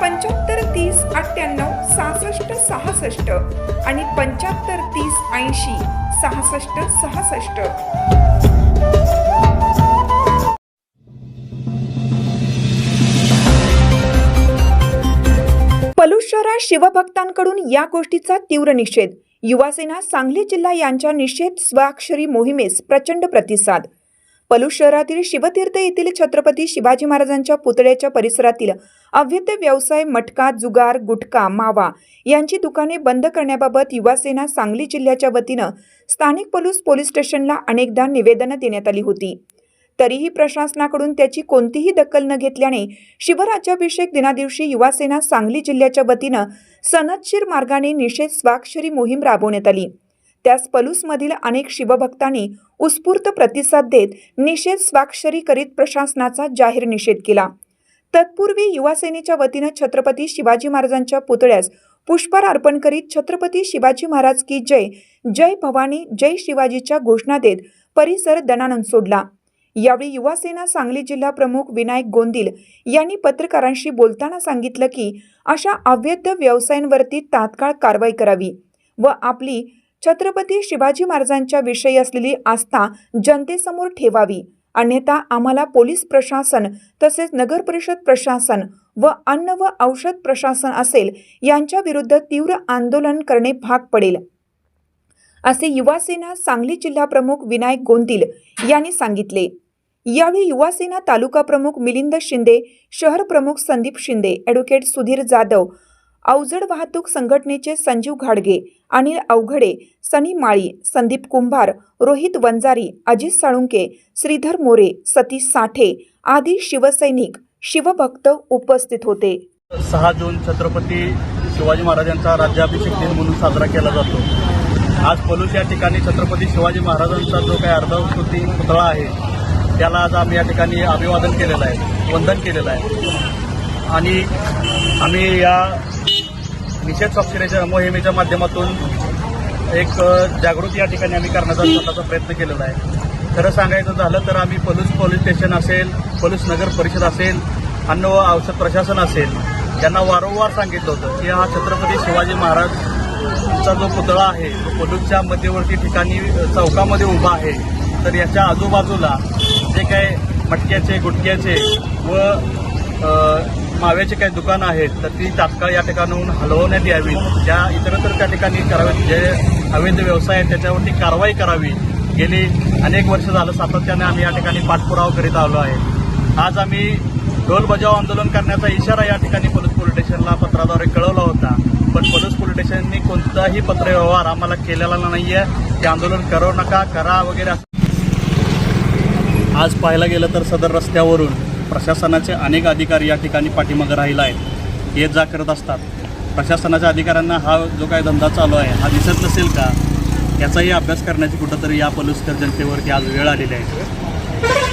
पंच्याहत्तर तीस अठ्ठ्याण्णव सहासष्ट सहासष्ट आणि पंच्याहत्तर तीस ऐंशी सहासष्ट सहासष्ट. पलूस शहरात शिवभक्तांकडून या गोष्टीचा तीव्र निषेध. युवासेना सांगली जिल्हा यांच्या निषेध स्वाक्षरी मोहिमेस प्रचंड प्रतिसाद. पलूस शहरातील शिवतीर्थ येथील छत्रपती शिवाजी महाराजांच्या पुतळ्याच्या परिसरातील अवैध व्यवसाय मटका जुगार गुटखा मावा यांची दुकाने बंद करण्याबाबत युवासेना सांगली जिल्ह्याच्या वतीनं स्थानिक पलूस पोलीस स्टेशनला अनेकदा निवेदनं देण्यात आली होती. तरीही प्रशासनाकडून त्याची कोणतीही दखल न घेतल्याने शिवराज्याभिषेक दिनादिवशी युवासेना सांगली जिल्ह्याच्या वतीनं सनदशीर मार्गाने निषेध स्वाक्षरी मोहीम राबवण्यात आली. त्यास पलूसमधील अनेक शिवभक्तांनी उत्स्फूर्त प्रतिसाद देत निषेध स्वाक्षरी करीत प्रशासनाचा जाहीर निषेध केला. तत्पूर्वी युवासेनेच्या वतीनं छत्रपती शिवाजी महाराजांच्या पुतळ्यास पुष्पहार अर्पण करीत छत्रपती शिवाजी महाराज की जय जय भवानी जय शिवाजीच्या घोषणा देत परिसर दणानंद सोडला. यावेळी युवासेना सांगली जिल्हा प्रमुख विनायक गोंदिल यांनी पत्रकारांशी बोलताना सांगितलं की अशा अवैध व्यवसायांवरती तात्काळ कारवाई करावी व आपली छत्रपती शिवाजी महाराजांच्या विषयी असलेली आस्था जनतेसमोर ठेवावी. अन्यथा आम्हाला पोलीस प्रशासन तसेच नगर परिषद प्रशासन व अन्न व औषध प्रशासन असेल यांच्या विरुद्ध तीव्र आंदोलन करणे भाग पडेल. असे युवासेना सांगली जिल्हा प्रमुख विनायक गोंदिल यांनी सांगितले. यावेळी युवासेना तालुका प्रमुख मिलिंद शिंदे शहर प्रमुख संदीप शिंदे ॲडव्होकेट सुधीर जाधव अवजड वाहतूक संघटनेचे संजीव घाडगे अनिल अवघडे सनी माळी संदीप कुंभार रोहित वंजारी अजित साळुंके श्रीधर मोरे सतीश साठे आदी शिवसैनिक शिवभक्त उपस्थित होते. सहा जून छत्रपती शिवाजी महाराजांचा राज्याभिषेक दिन म्हणून साजरा केला जातो. आज पलूस या ठिकाणी छत्रपती शिवाजी महाराजांचा जो काही अर्धाकृती पुतळा आहे त्याला आज आम्ही या ठिकाणी अभिवादन केलेलं आहे वंदन केलेलं आहे. आणि आम्ही या निषेध स्वाक्षरीच्या मोहिमेच्या माध्यमातून एक जागृती या ठिकाणी आम्ही करण्याचा स्वतःचा प्रयत्न केलेला आहे. खरं सांगायचं झालं तर आम्ही पलूस पोलीस स्टेशन असेल पलूस नगर परिषद असेल अन्न व औषध प्रशासन असेल त्यांना वारंवार सांगितलं होतं की हा छत्रपती शिवाजी महाराजचा जो पुतळा आहे तो पलूसच्या मध्यवर्ती ठिकाणी चौकामध्ये उभा आहे तर याच्या आजूबाजूला जे काही मटक्याचे गुटक्याचे व माव्याचे काही दुकानं आहेत तर ती तात्काळ या ठिकाणाहून हलवण्यात यावी. ज्या इतरत्र त्या ठिकाणी करावे जे अवैध व्यवसाय आहेत त्याच्यावरती कारवाई करावी. गेली अनेक वर्ष झालं सातत्याने आम्ही या ठिकाणी पाठपुरावा करीत आलो आहे. आज आम्ही ढोल बजाव आंदोलन करण्याचा इशारा या ठिकाणी पोलीस पोलीस स्टेशनला पत्राद्वारे कळवला होता. पण पोलीस पोलीस स्टेशननी कोणताही पत्रव्यवहार आम्हाला केलेला नाही आहे ते आंदोलन करू नका करा वगैरे आज पाहायला गेलं तर सदर रस्त्यावरून प्रशासनाचे अनेक अधिकारी या ठिकाणी पाठीमागं राहिला आहेत येत जा करत असतात. प्रशासनाच्या अधिकाऱ्यांना हा जो काही धंदा चालू आहे हा दिसत नसेल का? याचाही अभ्यास करण्याची कुठंतरी या पलुस्कर जनतेवरती आज वेळ आलेली आहे.